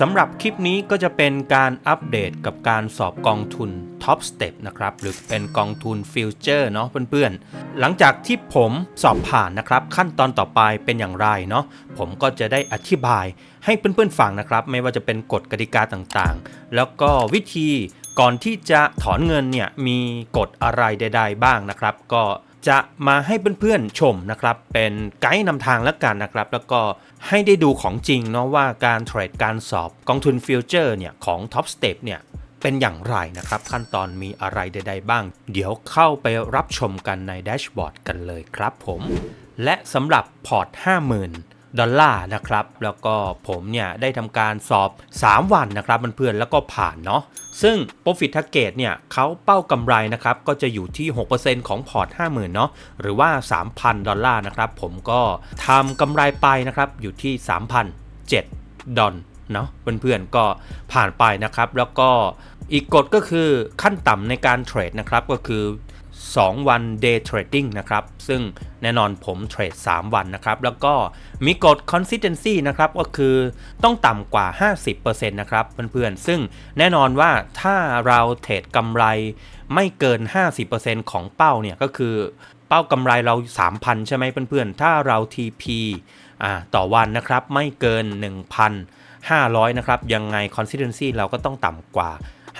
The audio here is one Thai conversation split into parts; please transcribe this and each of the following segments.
สำหรับคลิปนี้ก็จะเป็นการอัปเดตกับการสอบกองทุน Top Step นะครับ หรือเป็นกองทุนฟิวเจอร์เนาะเพื่อนๆ หลังจากที่ผมสอบผ่านนะครับ ขั้นตอนต่อไปเป็นอย่างไรเนาะผมก็จะได้อธิบายให้เพื่อนๆฟังนะครับ ไม่ว่าจะเป็นกฎกติกาต่างๆ แล้วก็วิธีก่อนที่จะถอนเงินเนี่ยมีกฎอะไรใด ๆ บ้างนะครับ ก็ จะมาให้เพื่อนๆชมนะครับ เป็นไกด์นำทางแล้วกันนะครับ แล้วก็ให้ได้ดูของจริงเนาะว่าการเทรดการสอบกองทุนฟิวเจอร์เนี่ยของ Top Step เนี่ยเป็นอย่างไรนะครับ ขั้นตอนมีอะไรใดๆบ้าง เดี๋ยวเข้าไปรับชมกันในแดชบอร์ดกันเลยครับผม และสำหรับพอร์ต 50,000 ดอลลาร์นะครับแล้วก็ผมเนี่ยได้ทำการสอบ 3 วันนะครับเพื่อนๆแล้วก็ผ่านเนาะซึ่ง Profit Target เนี่ยเขาเป้ากำไรนะครับก็จะอยู่ที่ 6%ของพอร์ต 50,000 เนาะหรือว่า 3,000 ดอลลาร์นะครับผมก็ทำกำไรไปนะครับอยู่ที่ 3,007 ดอลเนาะเพื่อนๆก็ผ่านไปนะครับแล้วก็อีกกฎก็คือขั้นต่ำในการเทรดนะครับก็คือ 2 วัน day trading นะครับ ซึ่งแน่นอนผมเทรด 3 วันนะครับ แล้วก็มีกฎ consistency นะครับ ก็คือต้องต่ำกว่า 50%นะครับเพื่อนๆ ซึ่งแน่นอนว่าถ้าเราเทรดกำไรไม่เกิน 50%ของเป้าเนี่ยก็คือเป้ากำไรเรา 3,000 ใช่ไหมเพื่อนๆ ถ้าเรา TP อ่าต่อวันนะครับไม่เกิน 1,500 นะครับ ยังไง consistency เราก็ต้องต่ำกว่า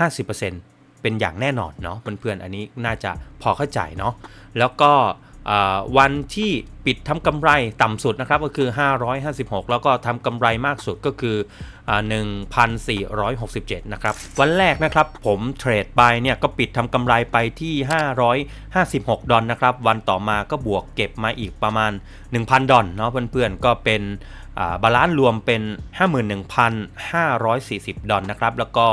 50% เป็นอย่างแน่นอนเนาะเพื่อนๆอันนี้น่าจะพอเข้าใจเนาะแล้วก็วันที่ปิดทำกำไรต่ำสุดนะครับก็คือ 556 แล้วก็ทำกำไรมากสุดก็คือ1,467 นะครับ วันแรกนะครับผมเทรดไปเนี่ยก็ปิดทำกำไรไปที่ 556 ดอลนะครับ วันต่อมาก็บวกเก็บมาอีกประมาณ 1,000 ดอลเนาะเพื่อนๆ ก็เป็นบาลานซ์รวมเป็น 51,540 ดอลนะครับ แล้วก็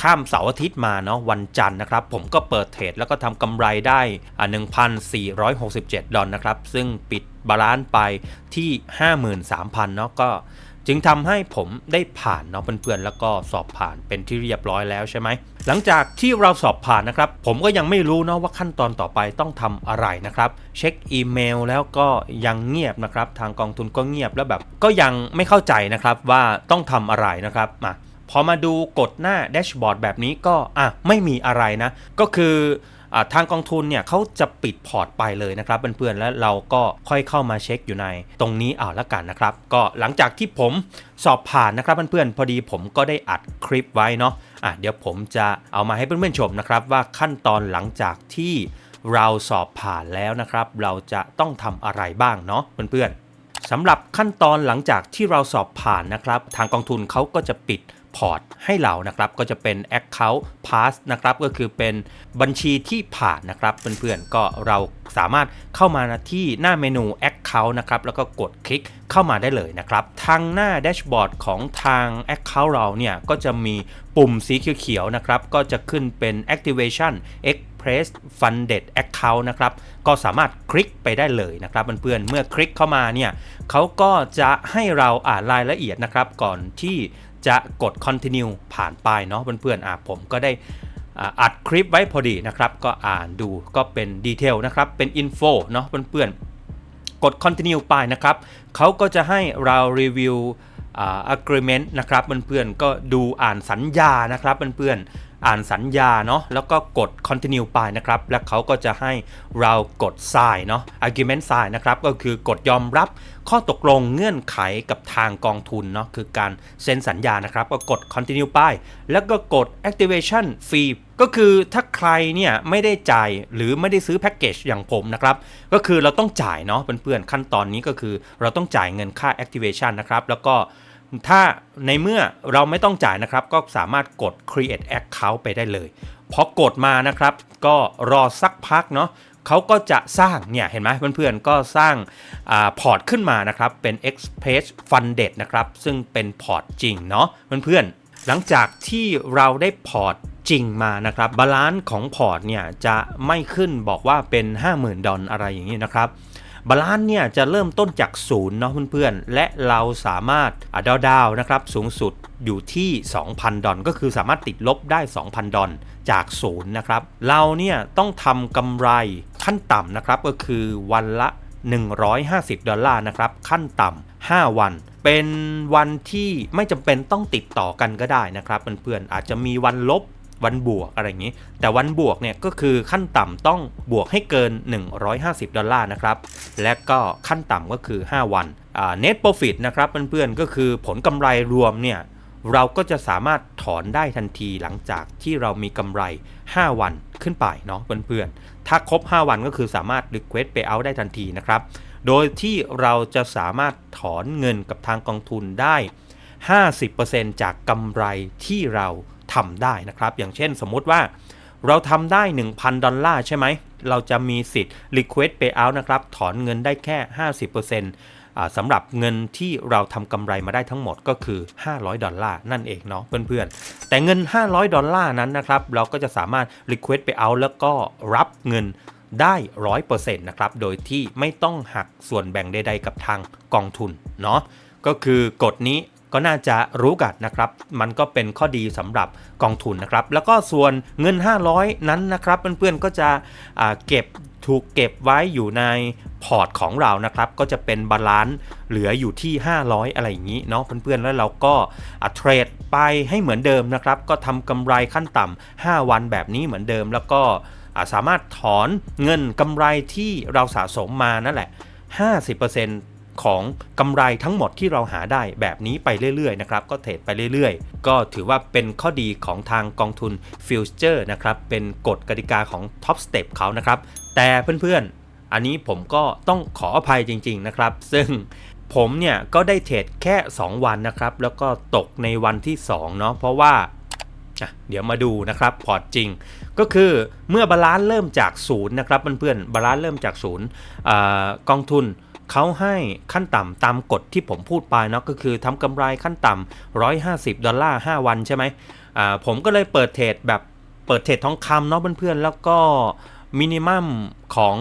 ข้ามเสาร์อาทิตย์มาเนาะวันจันทร์นะครับ ผมก็เปิดเทรดแล้วก็ทำกำไรได้ 1,467 ดอลนะครับ ซึ่งปิดบาลานซ์ไปที่ 53,000เนาะก็จึงทำให้ผมได้ผ่านเนาะเพื่อนๆแล้วก็สอบผ่านเป็นที่เรียบร้อยแล้วใช่ไหมหลังจากที่เราสอบผ่านนะครับ ผมก็ยังไม่รู้เนาะว่าขั้นตอนต่อไปต้องทำอะไรนะครับ เช็คอีเมลแล้วก็ยังเงียบนะครับ ทางกองทุนก็เงียบแล้วแบบ ก็ยังไม่เข้าใจนะครับว่าต้องทำอะไรนะครับมา พอมาดูกดหน้าแดชบอร์ดแบบนี้ก็อะไม่มีอะไรนะ ก็คืออทางกองทุนเนี่ยเขาจะปิดพอร์ตไปเลยนะครับเพื่อนๆแล้วเราก็ค่อยเข้ามาเช็คอยู่ในตรงนี้เอาละกันนะครับ ก็หลังจากที่ผมสอบผ่านนะครับเพื่อนๆพอดีผมก็ได้อัดคลิปไว้เนาะอะเดี๋ยวผมจะเอามาให้เพื่อนๆชมนะครับ ว่าขั้นตอนหลังจากที่เราสอบผ่านแล้วนะครับ เราจะต้องทำอะไรบ้างเนาะเพื่อนๆสำหรับขั้นตอนหลังจากที่เราสอบผ่านนะครับ ทางกองทุนเขาก็จะปิด พอร์ตให้เรานะครับก็จะเป็น Account Pass นะครับก็คือเป็นบัญชีที่ผ่านนะครับเพื่อนๆก็เราสามารถเข้ามาที่หน้าเมนู Account นะครับแล้วก็กดคลิกเข้ามาได้เลยนะครับ ทางหน้าแดชบอร์ดของทาง Account เราเนี่ยก็จะมีปุ่มสีเขียวๆนะครับก็จะขึ้นเป็น Activation Express Funded Account นะครับก็สามารถคลิกไปได้เลยนะครับเพื่อนๆเมื่อคลิกเข้ามาเนี่ยเขาก็จะให้เราอ่านรายละเอียดนะครับก่อนที่ จะกด continue ผ่านไปเนาะเพื่อนๆอะผมก็ได้อัดคลิปไว้พอดีนะครับ ก็อ่านดูก็เป็นดีเทลนะครับ เป็น info เนาะเพื่อนๆ กด continue ไปนะครับ เขาก็จะให้เรารีวิว agreement นะครับเพื่อนๆ ก็ดูอ่านสัญญานะครับเพื่อนๆ อ่านสัญญาเนาะแล้วก็กด continue ไปนะครับ แล้วเขาก็จะให้เรากด sign เนาะ argument sign นะครับ ก็คือกดยอมรับข้อตกลงเงื่อนไขกับทางกองทุนเนาะคือการเซ็นสัญญานะครับ ก็กด continue ไปแล้วก็กด activation fee ก็คือถ้าใครเนี่ยไม่ได้จ่ายหรือไม่ได้ซื้อแพ็กเกจอย่างผมนะครับ ก็คือเราต้องจ่ายเนาะเพื่อนๆขั้นตอนนี้ก็คือเราต้องจ่ายเงินค่า activation นะครับ แล้วก็ ถ้าในเมื่อเราไม่ต้องจ่ายนะครับ ก็สามารถกด create account ไปได้เลยพอกดมานะครับ ก็รอสักพักเนาะเขาก็จะสร้างเนี่ยเห็นไหมเพื่อนๆ ก็สร้างอพอร์ตขึ้นมานะครับ เป็น Express Funded นะครับ ซึ่งเป็นพอร์ตจริงเนาะเพื่อนๆ หลังจากที่เราได้พอร์ตจริงมานะครับ บาลานซ์ของพอร์ตเนี่ยจะไม่ขึ้นบอกว่าเป็น 50,000 ดอลอะไรอย่างนี้นะครับ บาลานซ์เนี่ยจะเริ่มต้นจากศูนย์เนาะเพื่อนๆ และเราสามารถดาวดาวนะครับสูงสุดอยู่ที่ 2,000 ดอลก็คือสามารถติดลบได้ 2,000 ดอลจากศูนย์นะครับ เราเนี่ยต้องทำกำไรขั้นต่ำนะครับก็คือวันละ 150 ดอลลาร์นะครับขั้นต่ำ5 วันเป็นวันที่ไม่จำเป็นต้องติดต่อกันก็ได้นะครับเพื่อนๆอาจจะมีวันลบ วันบวกอะไรอย่างนี้ แต่วันบวกเนี่ยก็คือขั้นต่ำต้องบวกให้เกิน 150 ดอลลาร์นะครับ และก็ขั้นต่ำก็คือ 5 วันอ่า net profit นะครับเพื่อนๆก็คือผลกำไรรวมเนี่ยเราก็จะสามารถถอนได้ทันทีหลังจากที่เรามีกำไร 5 วันขึ้นไปเนาะเพื่อนๆ ถ้าครบ 5 วันก็คือสามารถ request payout ได้ทันทีนะครับ โดยที่เราจะสามารถถอนเงินกับทางกองทุนได้ 50%จากกำไรที่เรา ทำได้นะครับ อย่างเช่นสมมุติว่าเราทำได้ 1,000 ดอลลาร์ใช่ไหม เราจะมีสิทธิ์ request payout นะครับ ถอนเงินได้แค่ 50%อ่าสำหรับเงินที่เราทำกำไรมาได้ทั้งหมดก็คือ 500 ดอลลาร์นั่นเองเนาะเพื่อนๆ แต่เงิน 500 ดอลลาร์นั้นนะครับ เราก็จะสามารถ request payout แล้วก็รับเงินได้100%นะครับ โดยที่ไม่ต้องหักส่วนแบ่งใด ๆ กับทางกองทุนเนาะ ก็คือกฎนี้ ก็น่าจะรู้กันนะครับ มันก็เป็นข้อดีสำหรับกองทุนนะครับ แล้วก็ส่วนเงิน 500 นั้นนะครับเพื่อนๆก็จะเก็บถูกเก็บไว้อยู่ในพอร์ตของเรานะครับ ก็จะเป็นบาลานซ์เหลืออยู่ที่ 500 อะไรอย่างนี้เนาะเพื่อนๆ แล้วเราก็เทรดไปให้เหมือนเดิมนะครับ ก็ทำกำไรขั้นต่ำ5วันแบบนี้เหมือนเดิม แล้วก็สามารถถอนเงินกำไรที่เราสะสมมานั่นแหละ 50% ของกำไรทั้งหมดที่เราหาได้แบบนี้ไปเรื่อยๆนะครับก็เทรดไปเรื่อยๆ ก็ถือว่าเป็นข้อดีของทางกองทุนฟิวเจอร์นะครับเป็นกฎกติกาของ Top Step เขานะครับ แต่เพื่อนๆ อันนี้ผมก็ต้องขออภัยจริง ๆนะครับ ซึ่งผมเนี่ยก็ได้เทรดแค่ 2 วันนะครับ แล้วก็ตกในวันที่2เนาะเพราะว่าเดี๋ยวมาดูนะครับพอร์ตจริง ก็คือเมื่อบาลานซ์เริ่มจากศูนย์นะครับเพื่อนๆบาลานซ์เริ่มจากศูนย์กองทุน เขาให้ขั้นต่ำตามกฎที่ผมพูดไปเนาะก็คือทำกำไรขั้นต่ำ150 ดอลลาร์ 5 วันใช่ไหมอ่าผมก็เลยเปิดเทรดแบบเปิดเทรดทองคำเนาะเพื่อนๆ แล้วก็มินิมัมของ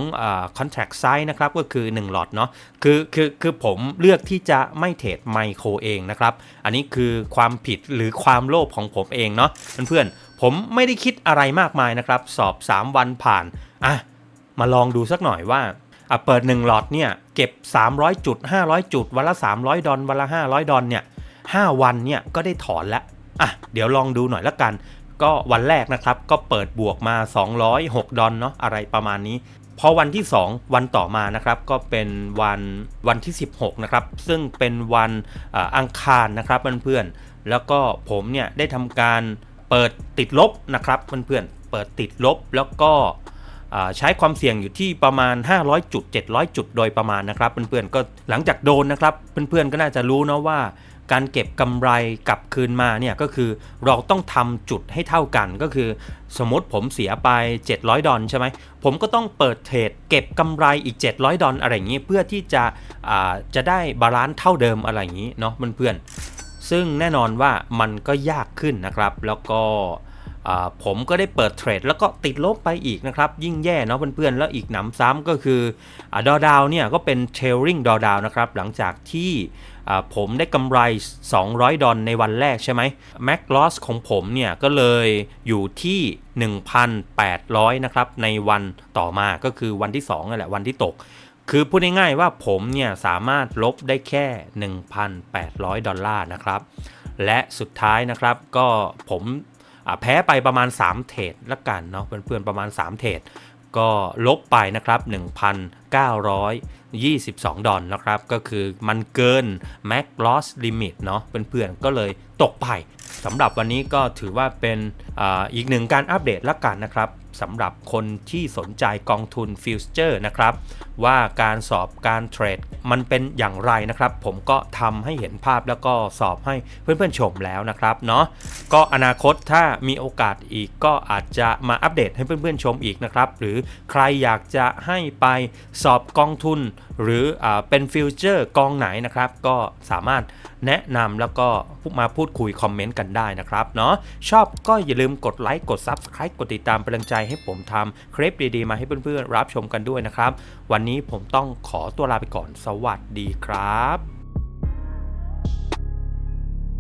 คอนแท c t size นะครับก็คือ 1 หลอดเนาะคือคือคือผมเลือกที่จะไม่เทรดไมโครเองนะครับ อันนี้คือความผิดหรือความโลภของผมเองเนาะเพื่อนๆ ผมไม่ได้คิดอะไรมากมายนะครับ สอบ 3 วันผ่าน อะ มาลองดูสักหน่อยว่า อะเปิด 1 หลอดเนี่ยเก็บ 300 จุด 500 จุด วันละ 300 ดอลวันละ 500 ดอลเนี่ย5วันเนี่ยก็ได้ถอนแล้วอะเดี๋ยวลองดูหน่อยละกัน ก็วันแรกนะครับก็เปิดบวกมา 206 ดอลเนาะอะไรประมาณนี้พอวันที่ 2 วันต่อมานะครับก็เป็นวันวันที่ 16นะครับซึ่งเป็นวันอ,อังคารนะครับเพื่อนๆแล้วก็ผมเนี่ยได้ทำการเปิดติดลบนะครับเพื่อนๆเปิดติดลบแล้วก็ ใช้ความเสี่ยงอยู่ที่ประมาณ 500 จุด 700 จุดโดยประมาณนะครับ เพื่อนๆก็หลังจากโดนนะครับ เพื่อนๆก็น่าจะรู้นะว่าการเก็บกำไรกลับคืนมาเนี่ยก็คือเราต้องทำจุดให้เท่ากันก็คือ สมมติผมเสียไป 700 ดอลใช่ไหมผมก็ต้องเปิดเทรดเก็บกำไรอีก 700 ดอลอะไรอย่างนี้เพื่อที่จะจะได้บาลานซ์เท่าเดิมอะไรอย่างนี้เนาะเพื่อนๆซึ่งแน่นอนว่ามันก็ยากขึ้นนะครับ แล้วก็ ผมก็ได้เปิดเทรดแล้วก็ติดลบไปอีกนะครับ ยิ่งแย่เนาะเพื่อนๆ แล้วอีกหนำซ้ำก็คือดอดาวเนี่ยก็เป็นเทลริงดอดาวนะครับ หลังจากที่ผมได้กำไร 200 ดอลในวันแรกใช่ไหมแม็กลอสของผมเนี่ยก็เลยอยู่ที่ 1,800 นะครับ ในวันต่อมาก็คือวันที่2นั่นแหละวันที่ตกคือพูดง่ายๆว่าผมเนี่ยสามารถลบได้แค่ 1,800 ดอลลาร์นะครับ และสุดท้ายนะครับก็ผม แพ้ไปประมาณ 3 เทรดละกันเนาะเพื่อนๆประมาณ 3 เทรดก็ลบไปนะครับ 1,922 ดอลนะครับ ก็คือมันเกิน Max Loss Limit เนาะเพื่อนๆก็เลยตกไปสำหรับวันนี้ก็ถือว่าเป็นอาอีกหนึ่งการอัปเดตละกันนะครับสำหรับคนที่สนใจกองทุนฟิวเจอร์นะครับ ว่าการสอบการเทรดมันเป็นอย่างไรนะครับ ผมก็ทำให้เห็นภาพแล้วก็สอบให้เพื่อนๆชมแล้วนะครับเนาะก็อนาคตถ้ามีโอกาสอีกก็อาจจะมาอัปเดตให้เพื่อนๆชมอีกนะครับ หรือใครอยากจะให้ไปสอบกองทุน หรืออเป็นฟิวเจอร์กองไหนนะครับ ก็สามารถแนะนำแล้วก็มาพูดคุยคอมเมนต์กันได้นะครับเนาะชอบก็อย่าลืมกดไลค์กด Subscribe กดติดตามเป็นกำลังใจให้ผมทำคลิปดีๆมาให้เพื่อนๆรับชมกันด้วยนะครับ วันนี้ผมต้องขอตัวลาไปก่อนสวัสดีครับ